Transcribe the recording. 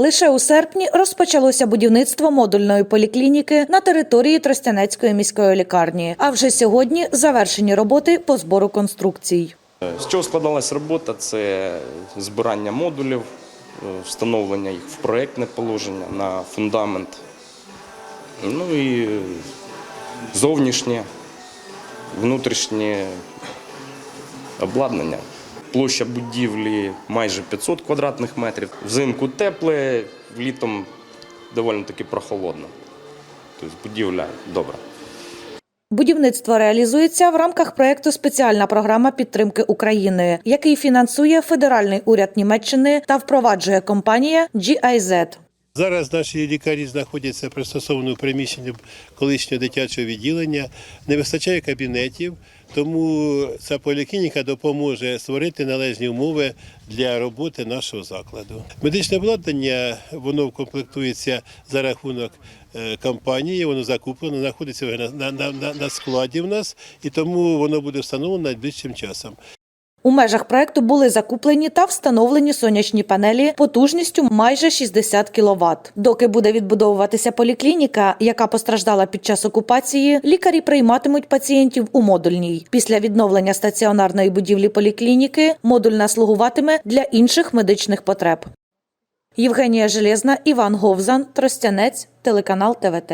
Лише у серпні розпочалося будівництво модульної поліклініки на території Тростянецької міської лікарні. А вже сьогодні завершені роботи по збору конструкцій. З чого складалась робота? Це збирання модулів, е, встановлення їх в проєктне положення на фундамент. Ну і зовнішнє, внутрішнє обладнання. Площа будівлі майже 500 квадратних метрів. Взимку тепле, літом доволі таки прохолодно. Тобто будівля добра. Будівництво реалізується в рамках проекту Спеціальна програма підтримки України, який фінансує федеральний уряд Німеччини та впроваджує компанія GIZ. Зараз наші лікарі знаходяться пристосовано в приміщенні колишнього дитячого відділення. Не вистачає кабінетів, тому ця поліклініка допоможе створити належні умови для роботи нашого закладу. Медичне обладнання воно комплектується за рахунок е, компанії, воно закуплено, знаходиться на, на, на складі в нас, і тому воно буде встановлено найближчим часом. У межах проекту були закуплені та встановлені сонячні панелі потужністю майже 60 кВт. Доки буде відбудовуватися поліклініка, яка постраждала під час окупації, лікарі прийматимуть пацієнтів у модульній. Після відновлення стаціонарної будівлі поліклініки модульна слугуватиме для інших медичних потреб. Євгенія Железна, Іван Говзан, Тростянець, телеканал ТВТ.